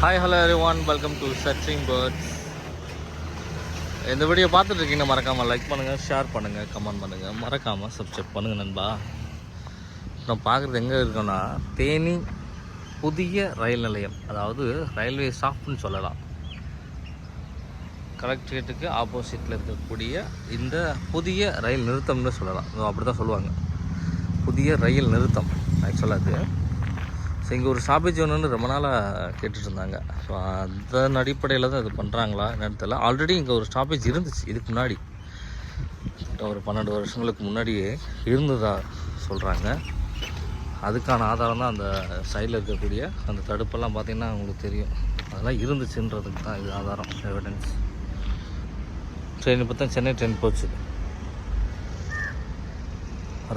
Hi hello everyone welcome to searching birds இந்த video பார்த்துட்ருக்கீங்க மறக்காமல் லைக் பண்ணுங்கள் ஷேர் பண்ணுங்கள் கமெண்ட் பண்ணுங்கள் மறக்காமல் சப்ஸ்கிரைப் பண்ணுங்கள் நண்பா. நான் பார்க்குறது எங்கே இருக்கோன்னா தேனி புதிய ரயில் நிலையம். அதாவது ரயில்வே ஸ்டாப்னு சொல்லலாம். கலெக்டரேட்டுக்கு ஆப்போசிட்டில் இருக்கக்கூடிய இந்த புதிய ரயில் நிறுத்தம்னு சொல்லலாம். அப்படி தான் சொல்லுவாங்க. புதிய ரயில் நிறுத்தம். ஆக்சுவலாக அது. ஸோ இங்கே ஒரு ஸ்டாப்பேஜ் ஒன்று ரொம்ப நாளாக கேட்டுட்டு இருந்தாங்க ஸோ அதன் அடிப்படையில் தான் இது பண்ணுறாங்களா என்னன்னு தெரியல. ஆல்ரெடி இங்கே ஒரு ஸ்டாப்பேஜ் இருந்துச்சு இதுக்கு முன்னாடி. ஒரு பன்னெண்டு வருஷங்களுக்கு முன்னாடியே இருந்ததா சொல்கிறாங்க அதுக்கான ஆதாரம் தான் அந்த சைடில் இருக்கக்கூடிய அந்த தடுப்பெல்லாம் பார்த்திங்கன்னா உங்களுக்கு தெரியும். அதெல்லாம் இருந்துச்சுன்றதுக்கு தான் இது ஆதாரம் எவிடன்ஸ் ட்ரெயின் இப்போ தான் சென்னை ட்ரெயின் போச்சு.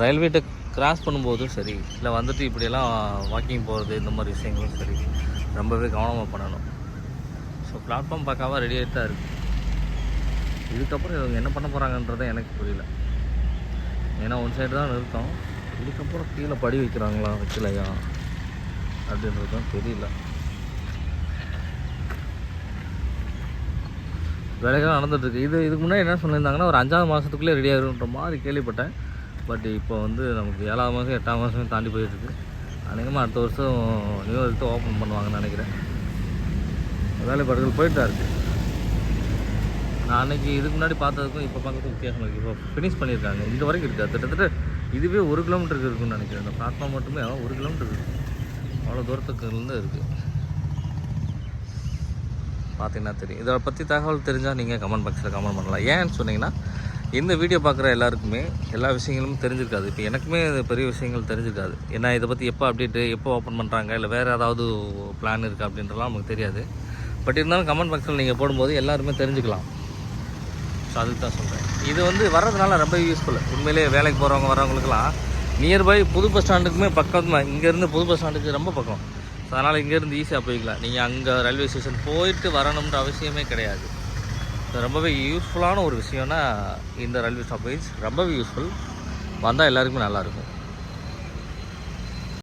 ரயில்வே டெக் கிராஸ் பண்ணும்போதும் சரி இல்லை வந்துட்டு இப்படியெல்லாம் வாக்கிங் போகிறது இந்த மாதிரி விஷயங்களும் சரி ரொம்பவே கவனமாக பண்ணணும். ஸோ பிளாட்ஃபார்ம் பார்க்காம ரெடி ஆகிட்டு தான் இருக்குது இதுக்கப்புறம் இவங்க என்ன பண்ண போகிறாங்கன்றது எனக்கு புரியல. ஏன்னா ஒன் சைடு தான் நிறுத்தம். இதுக்கப்புறம் கீழே படி வைக்கிறாங்களா வைக்கலையா அப்படின்றது தான் தெரியல. வேலைகள் நடந்துட்டுருக்கு இது இதுக்கு முன்னாடி என்ன சொல்லியிருந்தாங்கன்னா ஒரு அஞ்சாவது மாதத்துக்குள்ளே ரெடி ஆகிருன்ற மாதிரி கேள்விப்பட்டேன். பட் இப்போ வந்து நமக்கு ஏழாவது மாதம் எட்டாம் மாதம் தாண்டி போயிட்டுருக்கு. அநேகமாக அடுத்த வருஷம் நியூ எடுத்து ஓப்பன் பண்ணுவாங்கன்னு நினைக்கிறேன். வேலைப்பாடுகள் போயிட்டு தான் இருக்குது நான் அன்னைக்கு இதுக்கு முன்னாடி பார்த்ததுக்கும் இப்போ பார்க்கறதுக்கும் வித்தியாசம் இருக்குது இப்போ ஃபினிஷ் பண்ணியிருக்காங்க. இந்த வரைக்கும் இருக்குது கிட்டத்தட்ட இதுவே ஒரு கிலோமீட்டருக்கு இருக்குன்னு நினைக்கிறேன். இந்த பிளாட்ஃபார்ம் மட்டுமே ஒரு கிலோமீட்டர் இருக்குது அவ்வளோ தூரத்துக்குலேருந்து இருக்குது பார்த்தீங்கன்னா தெரியும். இதை பற்றி தகவல் தெரிஞ்சால் நீங்கள் கமெண்ட் பாக்ஸில் கமெண்ட் பண்ணலாம். ஏன்னு சொன்னீங்கன்னா இந்த வீடியோ பார்க்குற எல்லாருக்குமே எல்லா விஷயங்களும் தெரிஞ்சிருக்காது. இப்போ எனக்குமே பெரிய விஷயங்கள் தெரிஞ்சிருக்காது. ஏன்னா இதை பற்றி எப்போ அப்டேட்டு எப்போ ஓப்பன் பண்ணுறாங்க இல்லை வேறு ஏதாவது பிளான் இருக்குது அப்படின்றலாம் நமக்கு தெரியாது. பட் இருந்தாலும் கமெண்ட் பாக்ஸில் நீங்கள் போடும்போது எல்லாருமே தெரிஞ்சுக்கலாம். ஸோ அதுக்கு தான் சொல்கிறேன் இது வந்து வர்றதுனால ரொம்ப யூஸ்ஃபுல் உண்மையிலேயே வேலைக்கு போகிறவங்க வரவங்களுக்குலாம் நியர்பை புது பஸ் ஸ்டாண்டுக்குமே பக்கமாக இங்கேருந்து புது பஸ் ஸ்டாண்டுக்கு ரொம்ப பக்கம். ஸோ அதனால் இங்கேருந்து ஈஸியாக போய்க்கலாம். நீங்கள் அங்கே ரயில்வே ஸ்டேஷன் போயிட்டு வரணுன்ற அவசியமே கிடையாது. ரொம்பவே யூஸ்ஃபுல்லான ஒரு விஷயம்னா இந்த ரயில்வே ஸ்டாப்பேஜ் ரொம்பவே யூஸ்ஃபுல் வந்தால் எல்லாருக்குமே நல்லாயிருக்கும்